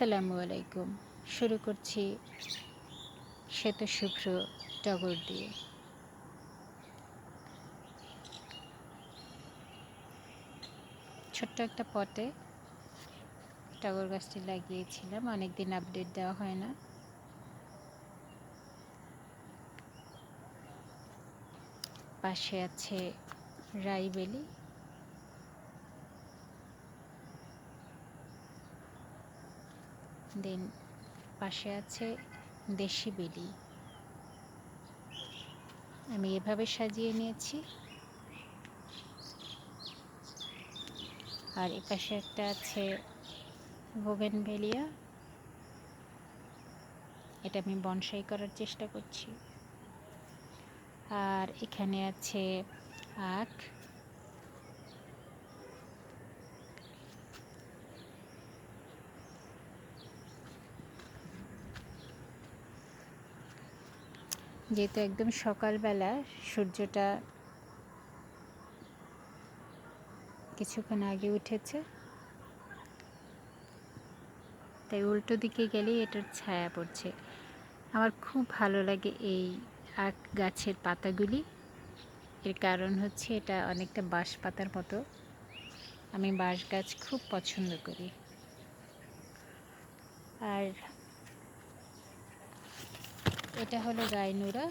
আসসালামু আলাইকুম। শুরু করছি শ্বেত শুভ্র টগর দিয়ে। ছোট্ট একটা পটে টগর গাছটি লাগিয়েছিলাম। অনেকদিন আপডেট দেওয়া হয় না। পাশে আছে রাইবেলি। দেন, পাশে আছে দেশি বেলি। আমি এভাবে সাজিয়ে নিয়েছি। আর এ পাশে একটা আছে বোগেনভেলিয়া এটা আমি বনসাই করার চেষ্টা করছি। আর এখানে আছে আখ। যেহেতু একদম সকালবেলা সূর্যটা কিছুক্ষণ আগে উঠেছে, তাই উল্টো দিকে গেলেই এটার ছায়া পড়ছে। আমার খুব ভালো লাগে এই আখ গাছের পাতাগুলি। এর কারণ হচ্ছে এটা অনেকটা বাঁশ পাতার মতো। আমি বাঁশ গাছ খুব পছন্দ করি। আর এটা হলো গাইনুরা।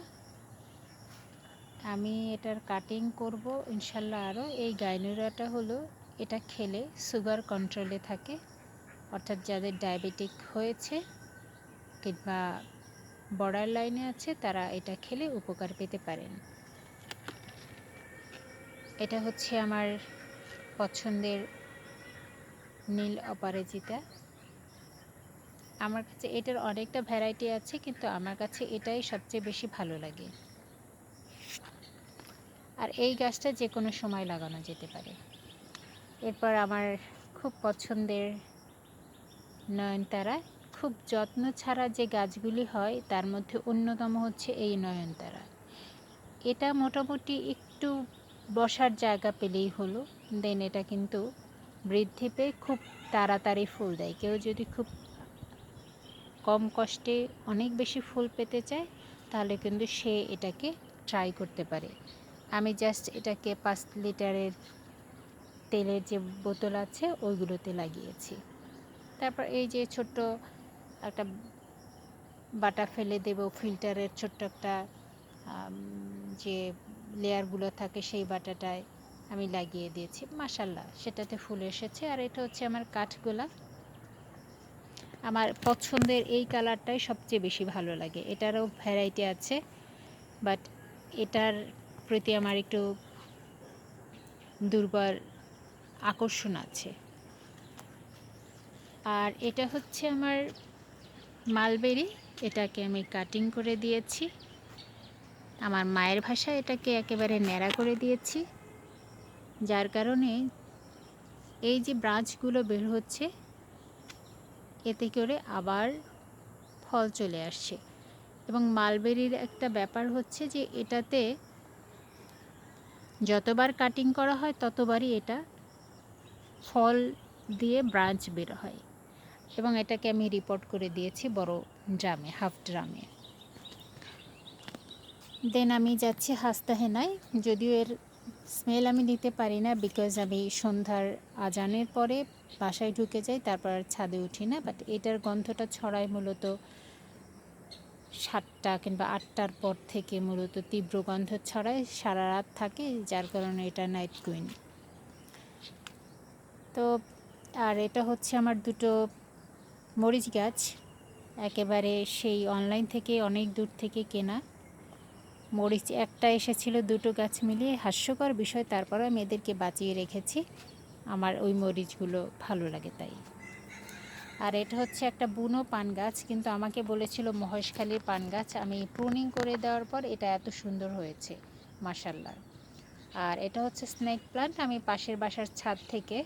আমি এটার কাটিং করব, ইনশাল্লাহ আরও এই গাইনুরাটা হলো, এটা খেলে সুগার কন্ট্রোলে থাকে। অর্থাৎ যাদের ডায়াবেটিক হয়েছে কিংবা বর্ডার লাইনে আছে, তারা এটা খেলে উপকার পেতে পারেন। এটা হচ্ছে আমার পছন্দের নীল অপরাজিতা। আমার কাছে এটার অনেকটা ভ্যারাইটি আছে, কিন্তু আমার কাছে এটাই সবচেয়ে বেশি ভালো লাগে। আর এই গাছটা যে কোনো সময় লাগানো যেতে পারে। এরপর আমার খুব পছন্দের নয়নতারা। খুব যত্ন ছাড়া যে গাছগুলি হয়, তার মধ্যে অন্যতম হচ্ছে এই নয়নতারা। এটা মোটামুটি একটু বসার জায়গা পেলেই হলো। দেন এটা কিন্তু বৃদ্ধি পেয়ে খুব তাড়াতাড়ি ফুল দেয়। কেউ যদি খুব কম কষ্টে অনেক বেশি ফুল পেতে চায়, তাহলে কিন্তু সে এটাকে ট্রাই করতে পারে। আমি জাস্ট এটাকে পাঁচ লিটারের তেলের যে বোতল আছে, ওইগুলোতে লাগিয়েছি। তারপর এই যে ছোট্ট একটা বাটা ফেলে দেব ফিল্টারের ছোট্ট একটা যে লেয়ারগুলো থাকে সেই বাটাটায় আমি লাগিয়ে দিয়েছি। মাসাল্লাহ সেটাতে ফুল এসেছে। আর এটা হচ্ছে আমার কাঠগোলাপ। আমার পছন্দের এই কালারটাই সবচেয়ে বেশি ভালো লাগে। এটারও ভ্যারাইটি আছে বাট এটার প্রতি আমার একটু দুর্বল আকর্ষণ আছে। আর এটা হচ্ছে আমার মালবেরি এটাকে আমি কাটিং করে দিয়েছি। আমার মায়ের ভাষায় এটাকে একেবারে ন্যাড়া করে দিয়েছি। যার কারণে এই যে ব্রাঞ্চগুলো বের হচ্ছে এতে করে আবার ফল চলে আসছে। এবং মালবেরির একটা ব্যাপার হচ্ছে যে এটাতে যতবার কাটিং করা হয়, ততবারই এটা ফল দিয়ে ব্রাঞ্চ বের হয়। এবং এটাকে আমি রিপোর্ট করে দিয়েছি বড় ড্রামে হাফ ড্রামে। দেন আমি যাচ্ছি হাস্তাহেনায়, যদিও এর স্মেল আমি নিতে পারি না বিকজ আমি সন্ধ্যার আজানের পরে বাসায় ঢুকে যাই, তারপর আর ছাদে উঠি না বাট এটার গন্ধটা ছড়ায় মূলত সাতটা কিংবা আটটার পর থেকে মূলত তীব্র গন্ধ ছড়ায়, সারা রাত থাকে, যার কারণে এটা নাইট কুইন তো, আর এটা হচ্ছে আমার দুটো মরিচ গাছ, একেবারে সেই অনলাইন থেকে অনেক দূর থেকে কেনা। মরিচ একটা এসেছিল, দুটো গাছ মিলিয়ে হাস্যকর বিষয় তারপরে আমি এদেরকে বাঁচিয়ে রেখেছি। আমার ওই মরিচগুলো ভালো লাগে তাই। আর এটা হচ্ছে একটা বুনো পান গাছ, কিন্তু আমাকে বলেছিল মহেশখালীর পান গাছ। আমি প্রুনিং করে দেওয়ার পর এটা এত সুন্দর হয়েছে মাসাল্লাহ আর এটা হচ্ছে স্নেক প্লান্ট আমি পাশের বাসার ছাদ থেকে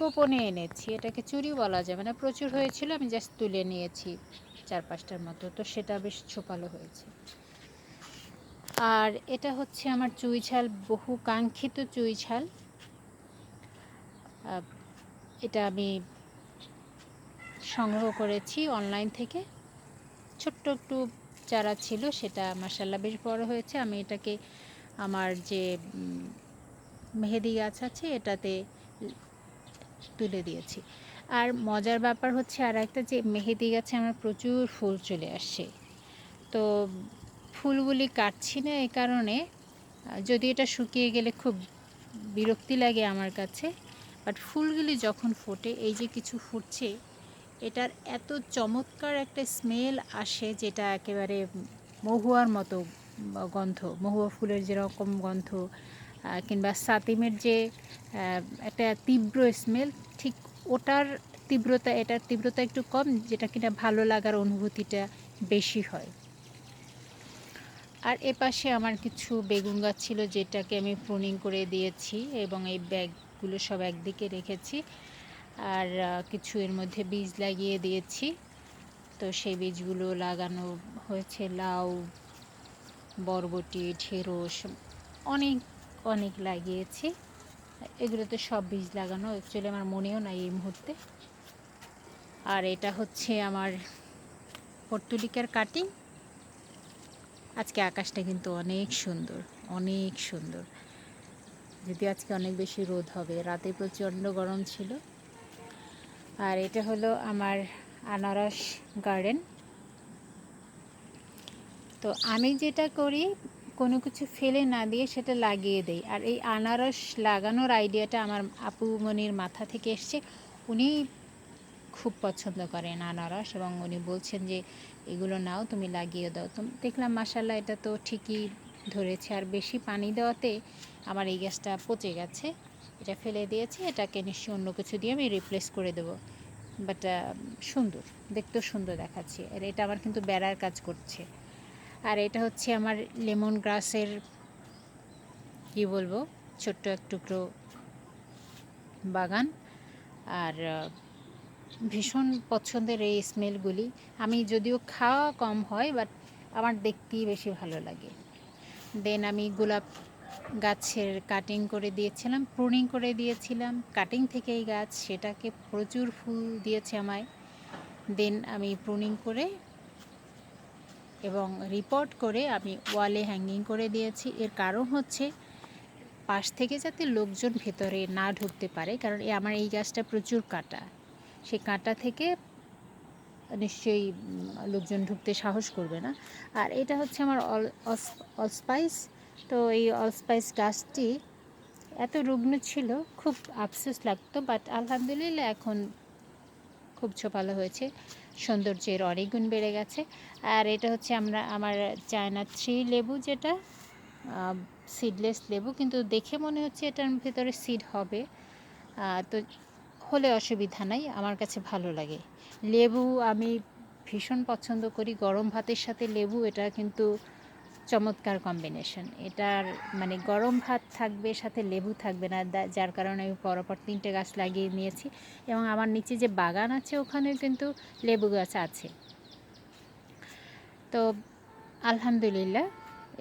গোপনে এনেছি। এটাকে চুরি বলা যাবে না প্রচুর হয়েছিল, আমি জাস্ট তুলে নিয়েছি। চার পাঁচটার মতো তো সেটা বেশ ছোপালো হয়েছে। আর এটা হচ্ছে আমার চুই ঝাল, বহু কাঙ্ক্ষিত চুই ঝাল। এটা আমি সংগ্রহ করেছি অনলাইন থেকে। ছোট্ট একটু চারা ছিল, সেটা মাসাল্লাহ বেশ বড় হয়েছে। আমি এটাকে আমার যে মেহেদি গাছ আছে, এটাতে তুলে দিয়েছি। আর মজার ব্যাপার হচ্ছে আর একটা যে মেহেদি গাছে আমার প্রচুর ফুল চলে আসছে তো ফুলগুলি কাটছি না এ কারণে, যদি এটা শুকিয়ে গেলে খুব বিরক্তি লাগে আমার কাছে বাট ফুলগুলি যখন ফোটে, এই যে কিছু ফুটছে, এটার এত চমৎকার একটা স্মেল আসে যেটা একেবারে মহুয়ার মতো গন্ধ, মহুয়া ফুলের যেরকম গন্ধ কিংবা সাতিমের যে একটা তীব্র স্মেল, ঠিক ওটার তীব্রতা, এটার তীব্রতা একটু কম, যেটা কিনা ভালো লাগার অনুভূতিটা বেশি হয়। আর এপাশে আমার কিছু বেগুন গাছ ছিল, যেটাকে আমি প্রুনিং করে দিয়েছি এবং এই ব্যাগগুলো সব একদিকে রেখেছি। আর কিছু এর মধ্যে বীজ লাগিয়ে দিয়েছি। তো সেই বীজগুলো লাগানো হয়েছে, লাউ, বরবটি, ঢেঁড়স, অনেক অনেক লাগিয়েছি। এগুলোতে সব বীজ লাগানো অ্যাকচুয়ালি আমার মনেও নাই এই মুহূর্তে। আর এটা হচ্ছে আমার পর্তুলিকার কাটিং। আজকে আকাশটা কিন্তু অনেক সুন্দর অনেক সুন্দর। যদি আজকে অনেক বেশি রোদ হবে, রাতে প্রচণ্ড গরম ছিল। আর এটা হলো আমার আনারস গার্ডেন তো আমি যেটা করি কোনো কিছু ফেলে না দিয়ে সেটা লাগিয়ে দেই। আর এই আনারস লাগানোর আইডিয়াটা আমার আপু মনির মাথা থেকে এসছে। উনি খুব পছন্দ করেন আনারস এবং উনি বলছেন যে, এগুলো নাও, তুমি লাগিয়ে দাও। তো দেখলাম মাসাল্লাহ এটা তো ঠিকই ধরেছে। আর বেশি পানি দেওয়াতে আমার এই গ্যাসটা পচে গেছে। এটা ফেলে দিয়েছি, এটাকে নিশ্চয়ই অন্য কিছু দিয়ে আমি রিপ্লেস করে দেবো। বাট সুন্দর, দেখতেও সুন্দর দেখাচ্ছে। আর এটা আমার কিন্তু বেড়ার কাজ করছে। আর এটা হচ্ছে আমার লেমন গ্রাসের, কী বলব, ছোট্ট এক টুকরো বাগান। আর ভীষণ পছন্দের এই স্মেলগুলি। আমি যদিও খাওয়া কম হয়, বাট আমার দেখতেই বেশি ভালো লাগে। দেন আমি গোলাপ গাছের কাটিং করে দিয়েছিলাম প্রুনিং করে দিয়েছিলাম। কাটিং থেকে এই গাছ, সেটাকে প্রচুর ফুল দিয়েছে আমায়। দেন আমি প্রুনিং করে এবং রিপোর্ট করে আমি ওয়ালে হ্যাঙ্গিং করে দিয়েছি। এর কারণ হচ্ছে, পাশ থেকে যাতে লোকজন ভেতরে না ঢুকতে পারে, কারণ আমার এই গাছটা প্রচুর কাটা। সেই কাঁটা থেকে নিশ্চয়ই লোকজন ঢুকতে সাহস করবে না। আর এটা হচ্ছে আমার অল অলস্পাইস তো এই অলস্পাইস গাছটি এত রুগ্ন ছিল, খুব আফসোস লাগতো বাট আলহামদুলিল্লাহ এখন খুব ছোপালো হয়েছে। সৌন্দর্যের অনেক গুণ বেড়ে গেছে। আর এটা হচ্ছে আমরা, আমার চায়না থ্রি লেবু যেটা সিডলেস লেবু, কিন্তু দেখে মনে হচ্ছে এটার ভেতরে সিড হবে। তো হলে অসুবিধা নাই, আমার কাছে ভালো লাগে। লেবু আমি ভীষণ পছন্দ করি, গরম ভাতের সাথে লেবু, এটা কিন্তু চমৎকার কম্বিনেশন এটার মানে গরম ভাত থাকবে, সাথে লেবু থাকবে না যার কারণে আমি পরপর তিনটে গাছ লাগিয়ে নিয়েছি। এবং আমার নিচে যে বাগান আছে, ওখানে কিন্তু লেবু গাছ আছে। তো আলহামদুলিল্লাহ,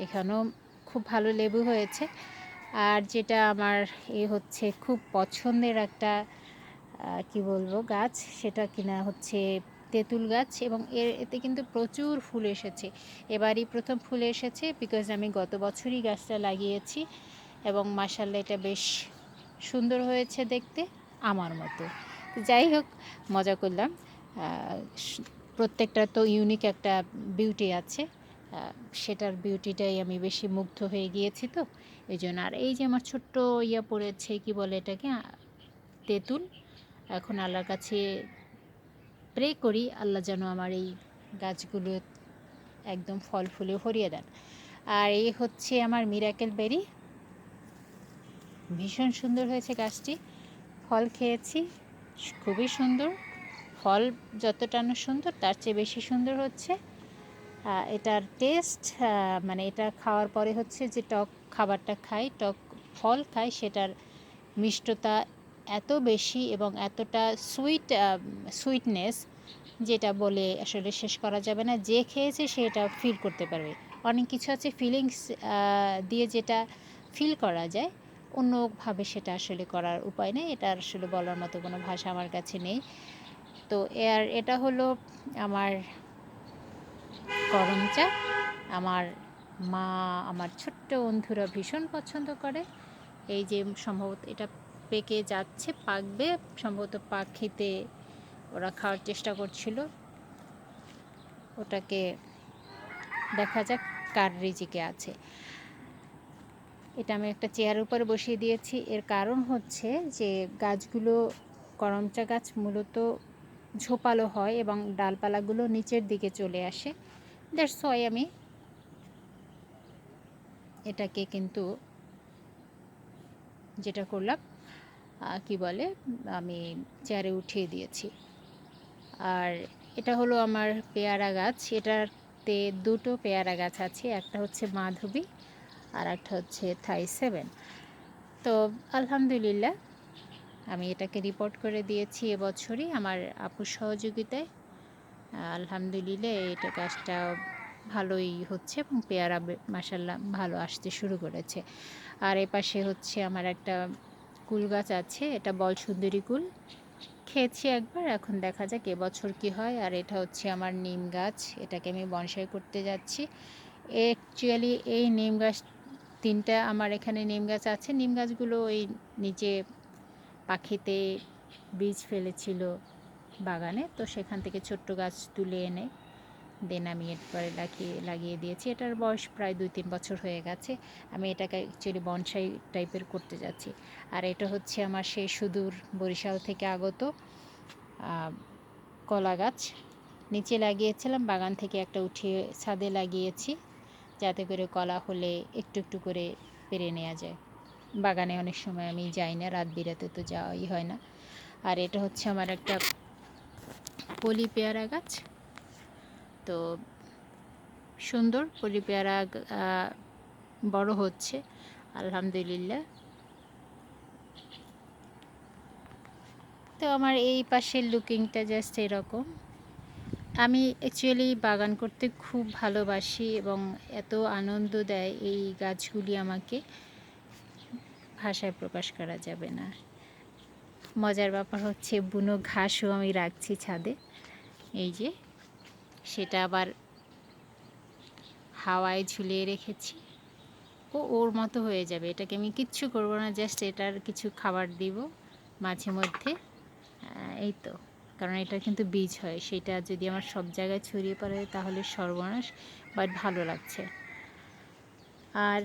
এখানেও খুব ভালো লেবু হয়েছে। আর যেটা আমার এ হচ্ছে খুব পছন্দের একটা কি বলব, গাছ, সেটা কিনা হচ্ছে তেঁতুল গাছ এবং এর এতে কিন্তু প্রচুর ফুল এসেছে। এবারই প্রথম ফুল এসেছে বিকজ আমি গত বছরই গাছটা লাগিয়েছি এবং মাসাল্লাহ এটা বেশ সুন্দর হয়েছে দেখতে আমার মতো। যাই হোক, মজা করলাম। প্রত্যেকটা তো ইউনিক একটা বিউটি আছে। সেটার বিউটিটাই আমি বেশি মুগ্ধ হয়ে গিয়েছি তো। এই জন্য আর এই যে আমার ছোট্ট ইয়া পড়েছে, কি বলে এটাকে? তেঁতুল। এখন আল্লাহর কাছে প্রে করি, আল্লাহ যেন আমার এই গাছগুলো একদম ফল ফুলে ভরিয়ে দেন। আর এই হচ্ছে আমার মিরাকেল বেরি। ভীষণ সুন্দর হয়েছে গাছটি। ফল খেয়েছি, খুবই সুন্দর। ফল যতটা সুন্দর, তার চেয়ে বেশি সুন্দর হচ্ছে। এটার টেস্ট মানে এটা খাওয়ার পরে হচ্ছে যে টক খাবারটা খাই, টক ফল খাই, সেটার মিষ্টতা এত বেশি এবং এতটা সুইট সুইটনেস যেটা বলে আসলে শেষ করা যাবে না। যে খেয়েছে সেটা ফিল করতে পারবে। অনেক কিছু আছে ফিলিংস দিয়ে যেটা ফিল করা যায়, অন্যভাবে সেটা আসলে করার উপায় নেই। এটা আসলে বলার মতো কোনো ভাষা আমার কাছে নেই। তো এর, এটা হলো আমার করম চা। আমার মা আমার ছোট্ট বন্ধুরা ভীষণ পছন্দ করে। এই যে সম্ভবত এটা পেকে যাচ্ছে, পাকবে। সম্ভবত পাক খেতে ওরা খাওয়ার চেষ্টা করছিল। ওটাকে দেখা যাক কার রিজিকে আছে। এটা আমি একটা চেয়ারের উপরে বসিয়ে দিয়েছি। এর কারণ হচ্ছে যে গাছগুলো, করমচা গাছ মূলত ঝোপালো হয় এবং ডালপালাগুলো নিচের দিকে চলে আসে। দ্যাটস ওয়াই আমি এটাকে কিন্তু যেটা করলাম কি বলে, আমি চেয়ারে উঠিয়ে দিয়েছি। আর এটা হলো আমার পেয়ারা গাছ। এটাতে দুটো পেয়ারা গাছ আছে, একটা হচ্ছে মাধবী আর একটা হচ্ছে থাই সেভেন। তো আলহামদুলিল্লাহ, আমি এটাকে রিপোর্ট করে দিয়েছি এবছরই আমার আপুর সহযোগিতায়। আলহামদুলিল্লাহ এটা গাছটা ভালোই হচ্ছে এবং পেয়ারা মাসাল্লাহ ভালো আসতে শুরু করেছে। আর এ পাশে হচ্ছে আমার একটা কুল গাছ আছে, এটা বল সুন্দরী কুল। খেয়েছি একবার, এখন দেখা যাক এবছর কি হয়। আর এটা হচ্ছে আমার নিম গাছ, এটাকে আমি বনসাই করতে যাচ্ছি। অ্যাকচুয়ালি এই নিম গাছ, তিনটা আমার এখানে নিম গাছ আছে। নিম গাছগুলো ওই নিচে পাখিতে বীজ ফেলেছিল বাগানে, তো সেখান থেকে ছোট্ট গাছ তুলে এনে দেন আমি এরপরে লাগিয়ে লাগিয়ে দিয়েছি। এটার বয়স প্রায় দুই তিন বছর হয়ে গেছে। আমি এটাকে অ্যাকচুয়ালি বনসাই টাইপের করতে যাচ্ছি। আর এটা হচ্ছে আমার সেই সুদূর বরিশাল থেকে আগত কলা গাছ। নিচে লাগিয়েছিলাম, বাগান থেকে একটা উঠিয়ে ছাদে লাগিয়েছি, যাতে করে কলা হলে একটু একটু করে পেরে নেওয়া যায়। বাগানে অনেক সময় আমি যাই না, রাত বিরাতে তো যাওয়াই হয় না। আর এটা হচ্ছে আমার একটা পলি পেয়ারা গাছ। তো সুন্দর, পলি পেয়ারা বড় হচ্ছে, আলহামদুলিল্লাহ। তো আমার এই পাশের লুকিংটা জাস্ট এরকম। আমি অ্যাকচুয়ালি বাগান করতে খুব ভালোবাসি এবং এত আনন্দ দেয় এই গাছগুলি আমাকে। ভাষায় প্রকাশ করা যাবে না। মজার ব্যাপার হচ্ছে, বুনো ঘাসও আমি রাখছি ছাদে। এই যে। সেটা আবার হাওয়ায় ঝুলিয়ে রেখেছি। ও ওর মতো হয়ে যাবে। এটাকে আমি কিচ্ছু করব না, জাস্ট এটার কিছু খাবার দিব মাঝে মধ্যে। এই তো। কারণ এটা কিন্তু বীজ হয়। সেটা যদি আমার সব জায়গায় ছড়িয়ে পড়ে তাহলে সর্বনাশ বাট ভালো লাগছে। আর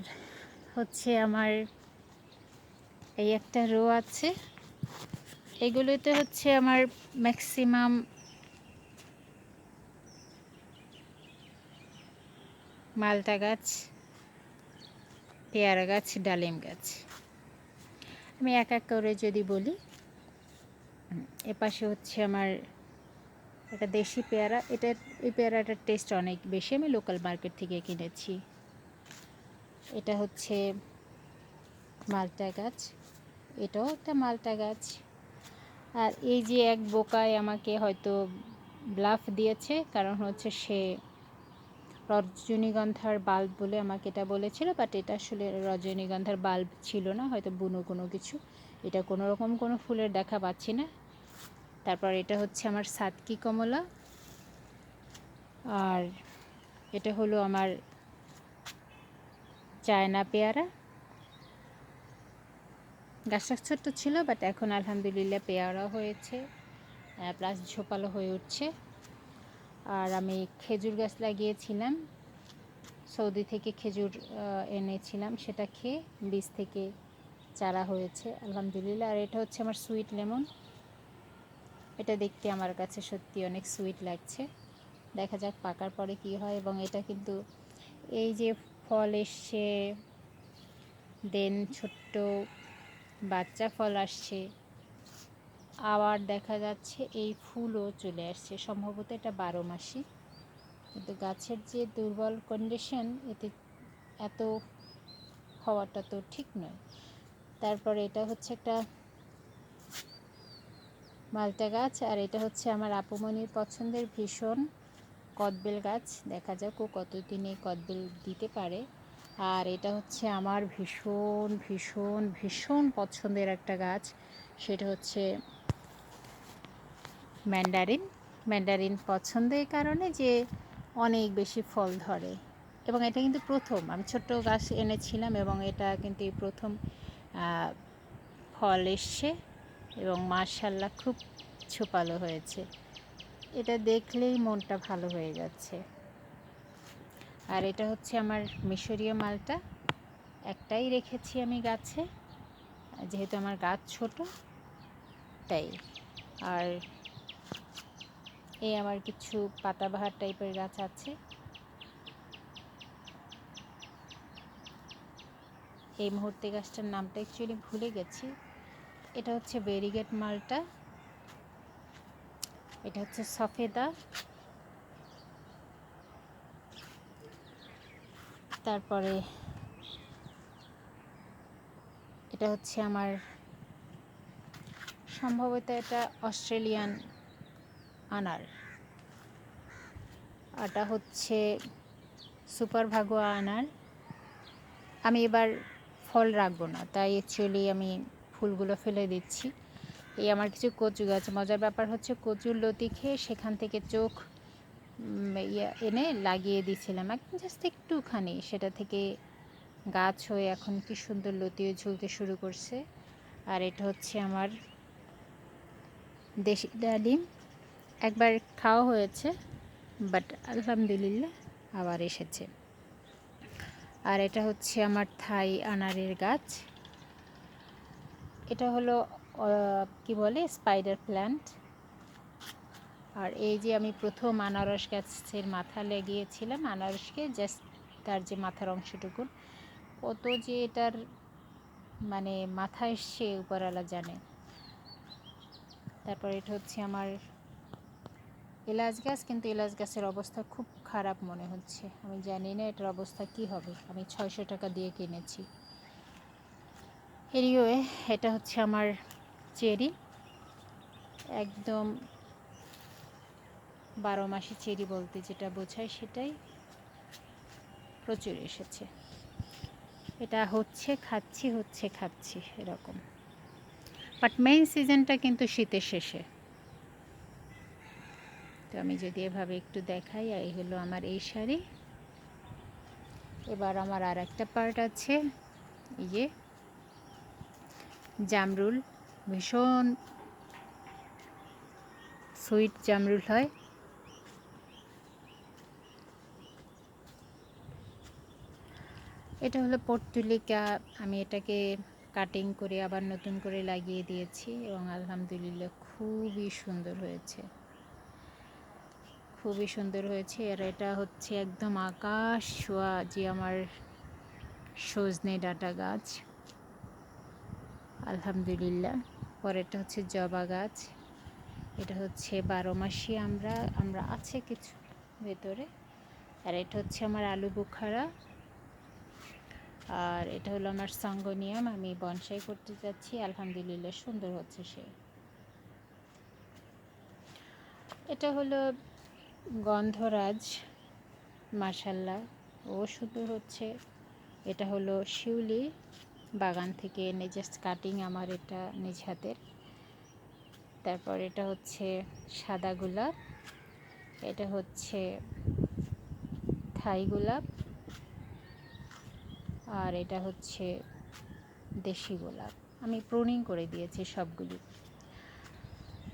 হচ্ছে আমার এই একটা রো আছে। এগুলোতে হচ্ছে আমার ম্যাক্সিমাম মালটা গাছ, পেয়ারা গাছ, ডালিম গাছ। আমি এক এক করে যদি বলি এপাশে হচ্ছে আমার একটা দেশি পেয়ারা। এটার এই পেয়ারাটার টেস্ট অনেক বেশি। আমি লোকাল মার্কেট থেকে কিনেছি। এটা হচ্ছে মালটা গাছ। এটাও একটা মালটা গাছ। আর এই যে এক বোকায় আমাকে হয়তো ব্লাফ দিয়েছে, কারণ হচ্ছে সে রজনীগন্ধার বাল্ব বলে আমাকে এটা বলেছিল বাট এটা আসলে রজনীগন্ধার বাল্ব ছিল না, হয়তো বুনো কোনো কিছু। এটা কোনো রকম কোনো ফুলের দেখা পাচ্ছি না। তারপর এটা হচ্ছে আমার সাতকি কমলা। আর এটা হলো আমার চায়না পেয়ারা। গাছটা ছোট্ট ছিল বাট এখন আলহামদুলিল্লাহ পেয়ারা হয়েছে প্লাস ঝোপালো হয়ে উঠছে। আর আমি খেজুর গাছ লাগিয়েছিলাম, সৌদি থেকে খেজুর এনেছিলাম, সেটা খেয়ে বীজ থেকে চারা হয়েছে, আলহামদুলিল্লাহ। আর এটা হচ্ছে আমার সুইট লেমন এটা দেখতে আমার কাছে সত্যি অনেক সুইট লাগছে। দেখা যাক পাকার পরে কি হয়, এবং এটা কিন্তু এই যে ফল এসছে, দেন ছোট্ট বাচ্চা ফল আসছে আবার দেখা যাচ্ছে এই ফুলও চলে আসছে। সম্ভবত এটা বারো মাসি কিন্তু গাছের যে দুর্বল কন্ডিশন এতে এত হওয়াটা তো ঠিক নয়। তারপরে এটা হচ্ছে একটা মালটা গাছ, আর এটা হচ্ছে আমার আপুমনির পছন্দের ভীষণ কদবেল গাছ। দেখা যাক ও কতদিন কদবেল দিতে পারে। আর এটা হচ্ছে আমার ভীষণ ভীষণ ভীষণ পছন্দের একটা গাছ। সেটা হচ্ছে ম্যান্ডারিন। ম্যান্ডারিন পছন্দের কারণে যে অনেক বেশি ফল ধরে। এবং এটা কিন্তু প্রথম। আমি ছোট্ট গাছ এনেছিলাম এবং এটা কিন্তু এই প্রথম ফল এসছে এবং মার্শাল্লাহ খুব ছোপালো হয়েছে। এটা দেখলেই মনটা ভালো হয়ে যাচ্ছে। আর এটা হচ্ছে আমার মিশরীয় মালটা। একটাই রেখেছি আমি গাছে। যেহেতু আমার গাছ ছোট, তাই। আর এই আমার কিছু পাতাবাহার টাইপের গাছ আছে। এই মুহূর্তে গাছটার নামটা অ্যাকচুয়ালি ভুলে গেছি। এটা হচ্ছে বেরিগেট মালটা। এটা হচ্ছে সফেদা। তারপরে এটা হচ্ছে আমার, সম্ভবত এটা অস্ট্রেলিয়ান আনার। এটা হচ্ছে সুপার ভাগোয়া আনার। আমি এবার ফল রাখব না তাই অ্যাকচুয়ালি আমি ফুলগুলো ফেলে দিচ্ছি। এই আমার কিছু কচু গাছ মজার ব্যাপার হচ্ছে কচুর লতি খেয়ে সেখান থেকে চোখ উম, এনে লাগিয়ে দিয়েছিলাম। একদম জাস্ট একটুখানি সেটা থেকে গাছ হয়ে এখন কি সুন্দর লতিও ঝুলতে শুরু করছে। আর এটা হচ্ছে আমার দেশি ডালিম। একবার খাওয়া হয়েছে বাট আলহামদুলিল্লাহ আবার এসেছে। আর এটা হচ্ছে আমার থাই আনারের গাছ। এটা হলো কি বলে স্পাইডার প্ল্যান্ট আর এই যে আমি প্রথম আনারস গাছের মাথা লাগিয়েছিলাম, আনারসকে জাস্ট তার যে মাথার অংশটুকু, কত যে এটার মানে মাথা এসছে উপরওয়ালা জানে। তারপর এটা হচ্ছে আমার এলাচ গাছ, কিন্তু এলাচ গাছের অবস্থা খুব খারাপ মনে হচ্ছে। আমি জানি না এটার অবস্থা কি হবে। আমি ছয়শো টাকা দিয়ে কিনেছি। এরিওয়ে এটা হচ্ছে আমার চেরি। একদম বারো মাসে চেরি বলতে যেটা বোঝায় সেটাই প্রচুর এসেছে। এটা হচ্ছে, খাচ্ছি হচ্ছে, খাচ্ছি, এরকম। বাট মেইন সিজনটা কিন্তু শীতের শেষে। আমি যদি এভাবে একটু দেখাই, এই হলো আমার এই শাড়ি। এবার আমার আর একটা পার্ট আছে, এই যে জামরুল, ভীষণ সুইট জামরুল হয়। এটা হলো পর্তুলিকা, আমি এটাকে কাটিং করে আবার নতুন করে লাগিয়ে দিয়েছি এবং আলহামদুলিল্লাহ খুবই সুন্দর হয়েছে। খুবই সুন্দর হয়েছে। আর এটা হচ্ছে একদম আকাশ। ছোঁয়া যে আমার সজনে ডাটা গাছ। আলহামদুলিল্লাহ। পরেরটা হচ্ছে জবা গাছ। এটা হচ্ছে বারো মাসি আমরা আমরা আছে কিছু ভেতরে। আর এটা হচ্ছে আমার আলু বুখারা। আর এটা হলো আমার সঙ্গনিয়াম। আমি বনসাই করতে যাচ্ছি। আলহামদুলিল্লাহ সুন্দর হচ্ছে সে। এটা হলো গন্ধরাজ মাসাল্লাহ ও সুন্দর হচ্ছে, এটা হলো শিউলি বাগান থেকে এনে জাস্ট কাটিং আমার এটা নিজ হাতের। তারপর এটা হচ্ছে সাদা গোলাপ, এটা হচ্ছে থাই গোলাপ, আর এটা হচ্ছে দেশি গোলাপ। আমি প্রুনিং করে দিয়েছি সবগুলি।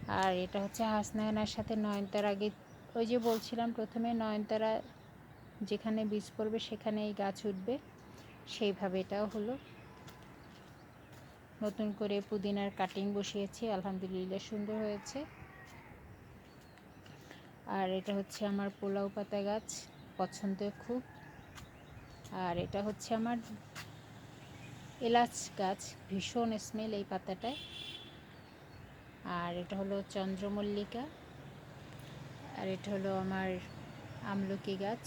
আর এটা হচ্ছে হাসনায়নার সাথে নয়নতার আগে ওই যে বলছিলাম প্রথমে নয়নতারা যেখানে বীজ পড়বে সেখানে এই গাছ উঠবে। সেইভাবে এটাও হলো। নতুন করে পুদিনার কাটিং বসিয়েছি, আলহামদুলিল্লাহ সুন্দর হয়েছে। আর এটা হচ্ছে আমার পোলাও পাতা গাছ, পছন্দ খুব। আর এটা হচ্ছে আমার এলাচ গাছ, ভীষণ স্মেল এই পাতাটায়। আর এটা হলো চন্দ্রমল্লিকা। আর এটা হলো আমার আমলকি গাছ।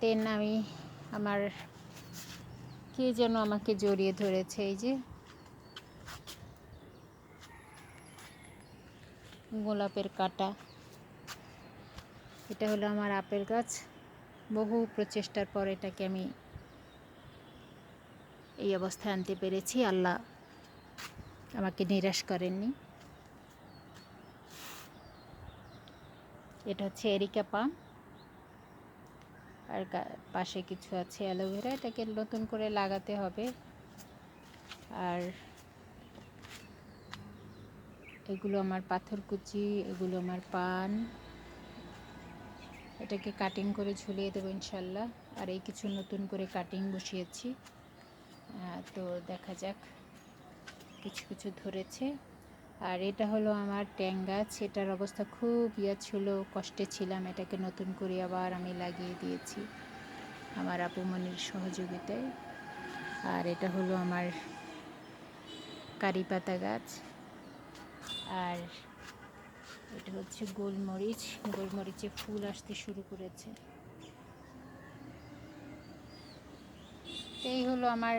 দেন আমি আমার কে যেন আমাকে জড়িয়ে ধরেছে এই যে গোলাপের কাটা। এটা হলো আমার আপেল গাছ। বহু প্রচেষ্টার পর এটাকে আমি এই অবস্থায় আনতে পেরেছি। আল্লাহ আমাকে নিরাশ করেননি। এটা হচ্ছে এরিকা পাম। আর পাশে কিছু আছে অ্যালোভেরা, এটাকে নতুন করে লাগাতে হবে। আর এগুলো আমার পাথরকুচি এগুলো আমার পান। এটাকে কাটিং করে ঝুলিয়ে দেবো ইনশাল্লাহ। আর এই কিছু নতুন করে কাটিং বসিয়েছি। তো দেখা যাক, কিছু কিছু ধরেছে। আর এটা হলো আমার ট্যাং গাছ এটার অবস্থা খুব ইয়া ছিল, কষ্টে ছিলাম, এটাকে নতুন করে আবার আমি লাগিয়ে দিয়েছি আমার আপুমনির সহযোগিতায়। আর এটা হলো আমার কারি পাতা গাছ। আর এটা হচ্ছে গোলমরিচ, গোলমরিচে ফুল আসতে শুরু করেছে। এই হলো আমার,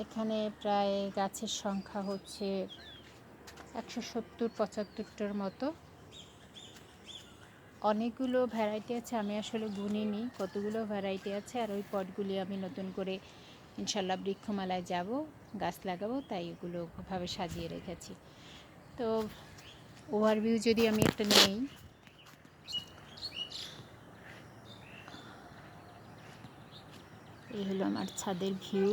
এখানে প্রায় গাছের সংখ্যা হচ্ছে একশো সত্তর, পঁচাত্তরটার মতো। অনেকগুলো ভ্যারাইটি আছে, আমি আসলে গুনিনি। কতগুলো ভ্যারাইটি আছে, আর ওই পটগুলি আমি নতুন করে ইনশাল্লাহ বৃক্ষমালায় যাব, গাছ লাগাবো, তাই ওগুলো ভাবে সাজিয়ে রেখেছি। তো ওভারভিউ যদি আমি একটা নেই। এই হলো আমার ছাদের ভিউ